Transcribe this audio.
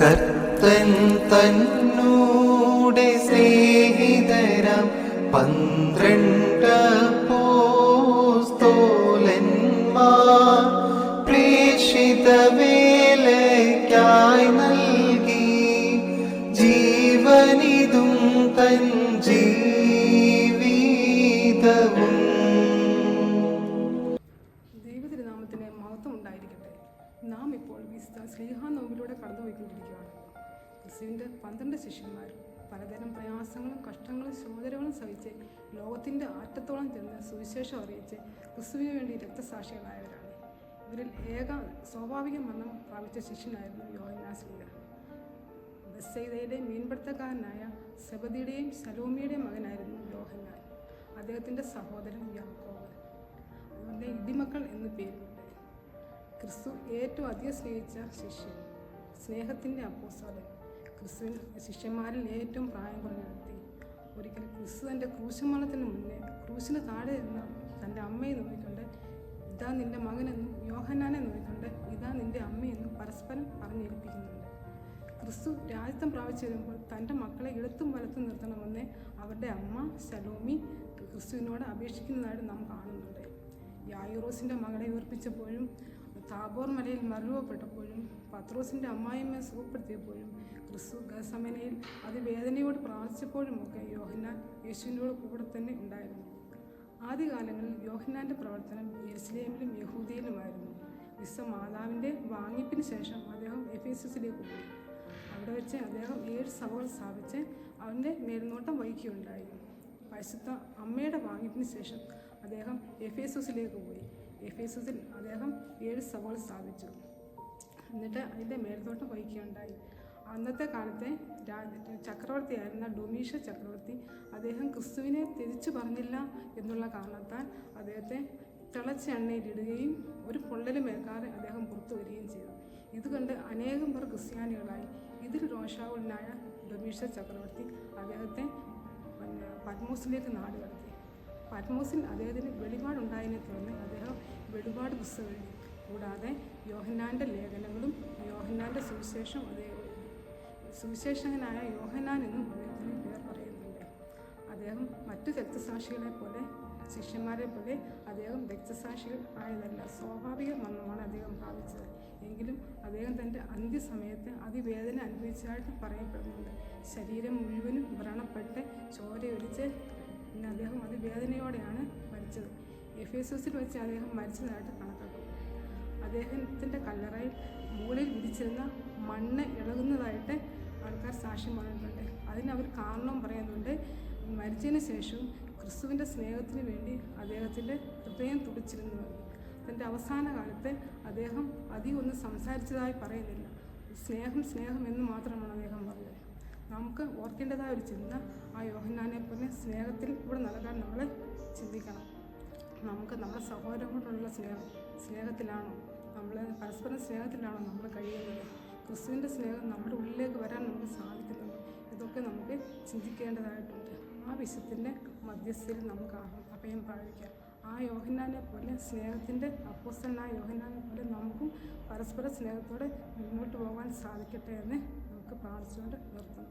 കർത്തൻ തന്നൂടെ സ്നേഹിതരം. പന്ത്രണ്ട് പോസ്തോലന്മാർ പ്രേക്ഷിത വേലയ്ക്കായി നൽകി. ജീവനിതും തൻ ജീവിതവും ഇപ്പോൾ വിസ്ത സ്ലീഹ നോവിലൂടെ കടന്നുപോയിക്കൊണ്ടിരിക്കുകയാണ്. ക്രിസ്തുവിന്റെ പന്ത്രണ്ട് ശിഷ്യന്മാർ പലതരം പ്രയാസങ്ങളും കഷ്ടങ്ങളും ശോധനകളും സഹിച്ച് ലോകത്തിന്റെ ആറ്റത്തോളം ചെന്ന് സുവിശേഷം അറിയിച്ച് ക്രിസ്തുവിന് വേണ്ടി രക്തസാക്ഷികളായവരാണ്. ഇവരിൽ ഏക സ്വാഭാവിക മരണം പ്രാപിച്ച ശിഷ്യനായിരുന്നു യോഹന്നാസ്ലീഹ ബസ്സൈദയിലെ മീൻപിടുത്തക്കാരനായ സെബദിയുടെയും സലോമിയുടെയും മകനായിരുന്നു യോഹന്നാൻ. അദ്ദേഹത്തിന്റെ സഹോദരൻ യാക്കോവ് അതുകൊണ്ട് ഇടിമക്കൾ എന്ന് പേരുണ്ട് ക്രിസ്തു ഏറ്റവും അധികം സ്നേഹിച്ച ശിഷ്യൻ സ്നേഹത്തിന്റെ അപ്പോസ്തലൻ. ക്രിസ്തു ശിഷ്യന്മാരിൽ ഏറ്റവും പ്രായം കുറഞ്ഞ വ്യക്തി. ഒരിക്കൽ ക്രിസ്തു തന്റെ ക്രൂശമരണത്തിന് മുന്നേ ക്രൂശിന് താഴെ ഇരുന്ന തന്റെ അമ്മയെ നോക്കിക്കൊണ്ട് ഇതാ നിന്റെ മകനെന്നും യോഹന്നാനെ നോക്കിക്കൊണ്ട് ഇതാ നിന്റെ അമ്മയെന്നും പരസ്പരം പറഞ്ഞേൽപ്പിക്കുന്നുണ്ട്. ക്രിസ്തു രാജ്യത്വം പ്രാപിച്ചു വരുമ്പോൾ തന്റെ മക്കളെ എടുത്തും വലത്തും നിർത്തണമെന്ന് അവരുടെ അമ്മ സലോമി ക്രിസ്തുവിനോട് അപേക്ഷിക്കുന്നതായിട്ട് നാം കാണുന്നുണ്ട്. യായൂറോസിന്റെ മകളെ ഉയർപ്പിച്ചപ്പോഴും താബോർ മലയിൽ മരണപ്പെട്ടപ്പോഴും പത്രോസിന്റെ അമ്മായിമ്മയെ സുഖപ്പെടുത്തിയപ്പോഴും ക്രിസ്തു ഗസമനയിൽ അതിവേദനയോട് പ്രാർത്ഥിച്ചപ്പോഴുമൊക്കെ യോഹന്നാൻ യേശുവിനോട് കൂടെ തന്നെ ഉണ്ടായിരുന്നു. ആദ്യകാലങ്ങളിൽ യോഹന്നാന്റെ പ്രവർത്തനം യെരുസലേമിലും യഹൂദിയിലുമായിരുന്നു. വിശ്വ മാതാവിന്റെ വാങ്ങിപ്പിന് ശേഷം അദ്ദേഹം എഫേസസിലേക്ക് പോയി. അവിടെ വെച്ച് അദ്ദേഹം ഏഴ് സഭകൾ സ്ഥാപിച്ച് അവന്റെ മേൽനോട്ടം വഹിക്കുകയുണ്ടായി. പരിശുദ്ധ അമ്മയുടെ വാങ്ങിപ്പിന് ശേഷം അദ്ദേഹം എഫേസസിലേക്ക് പോയി. എഫേസസിൽ അദ്ദേഹം ഏഴ് സഭകൾ സ്ഥാപിച്ചു. എന്നിട്ട് അതിന്റെ മേൽനോട്ടം വഹിക്കുകയുണ്ടായി. അന്നത്തെ കാലത്തെ ചക്രവർത്തിയായിരുന്ന ഡൊമീഷ ചക്രവർത്തി അദ്ദേഹം ക്രിസ്തുവിനെ തിരിച്ചു പറഞ്ഞില്ല എന്നുള്ള കാരണത്താൽ അദ്ദേഹത്തെ തിളച്ച എണ്ണയിലിടുകയും ഒരു പൊള്ളലും ഏൽക്കാതെ അദ്ദേഹം പുറത്തു വരികയും ചെയ്തു. ഇത് കണ്ട് അനേകം പേർ ക്രിസ്ത്യാനികളായി. ഇതിൽ രോഷാവുലനായ ഡൊമീഷ ചക്രവർത്തി അദ്ദേഹത്തെ പിന്നെ പത്മോസിലേക്ക് നാട് കടത്തി പത്മോസിൽ അദ്ദേഹത്തിന് വെളിപാടുണ്ടായതിനെ തുടർന്ന് അദ്ദേഹം വെളിപാട് പുസ്തകം എഴുതി കൂടാതെ യോഹന്നാന്റെ ലേഖനങ്ങളും യോഹന്നാന്റെ സുവിശേഷം അദ്ദേഹം സുവിശേഷകനായ യോഹന്നാൻ എന്നും അദ്ദേഹത്തിന് പേർ പറയുന്നുണ്ട്. അദ്ദേഹം മറ്റു രക്തസാക്ഷികളെ പോലെ ശിഷ്യന്മാരെ പോലെ അദ്ദേഹം രക്തസാക്ഷികൾ ആയതല്ല. സ്വാഭാവിക മരണമാണ് അദ്ദേഹം പ്രാപിച്ചത് എങ്കിലും അദ്ദേഹം തന്റെ അന്ത്യസമയത്ത് അതിവേദന അനുഭവിച്ചതായിട്ട് പറയപ്പെടുന്നുണ്ട്. ശരീരം മുഴുവനും വ്രണപ്പെട്ട് ചോരയൊലിച്ച് പിന്നെ അദ്ദേഹം അതിവേദനയോടെയാണ് മരിച്ചത്. എഫേസസിൽ വെച്ച് അദ്ദേഹം മരിച്ചതായിട്ട് കണക്കാക്കുന്നു അദ്ദേഹത്തിന്റെ കല്ലറയിൽ മൂലയിൽ വിരിച്ചിരുന്ന മണ്ണ് ഇളകുന്നതായിട്ട് ആൾക്കാർ സാക്ഷ്യം പറഞ്ഞിട്ടുണ്ട് അതിന് അവർ കാരണം പറയുന്നുണ്ട്. മരിച്ചതിന് ശേഷവും ക്രിസ്തുവിന്റെ സ്നേഹത്തിന് വേണ്ടി അദ്ദേഹത്തിന്റെ ഹൃദയം തുടിച്ചിരുന്നു. തന്റെ അവസാന കാലത്ത് അദ്ദേഹം അധികം ഒന്നും സംസാരിച്ചതായി പറയുന്നില്ല. സ്നേഹം സ്നേഹം എന്ന് മാത്രമാണ് അദ്ദേഹം നമുക്ക് ഓർക്കേണ്ടതായ ഒരു ചിന്ത ആ യോഹന്നാനെ പോലെ സ്നേഹത്തിൽ കൂടെ നൽകാൻ നമ്മൾ ചിന്തിക്കണം. നമുക്ക് നമ്മുടെ സഹോദരങ്ങളോടുള്ള സ്നേഹം സ്നേഹത്തിലാണോ? നമ്മൾ പരസ്പരം സ്നേഹത്തിലാണോ നമ്മൾ കഴിയുന്നത്? ക്രിസ്തുവിന്റെ സ്നേഹം നമ്മുടെ ഉള്ളിലേക്ക് വരാൻ നമുക്ക് സാധിക്കുന്നുണ്ട്? ഇതൊക്കെ നമുക്ക് ചിന്തിക്കേണ്ടതായിട്ടുണ്ട്. ആ വിശുദ്ധിന്റെ മധ്യസ്ഥയിൽ നമുക്ക് അഭയം പ്രാപിക്കാം ആ യോഹന്നാനെ പോലെ സ്നേഹത്തിന്റെ അപ്പോസ്റ്റലായ യോഹന്നാനെ പോലെ നമുക്കും പരസ്പര സ്നേഹത്തോടെ മുന്നോട്ട് പോകാൻ സാധിക്കട്ടെ എന്ന് നമുക്ക് പ്രാർത്ഥിച്ചുകൊണ്ട് നിർത്താം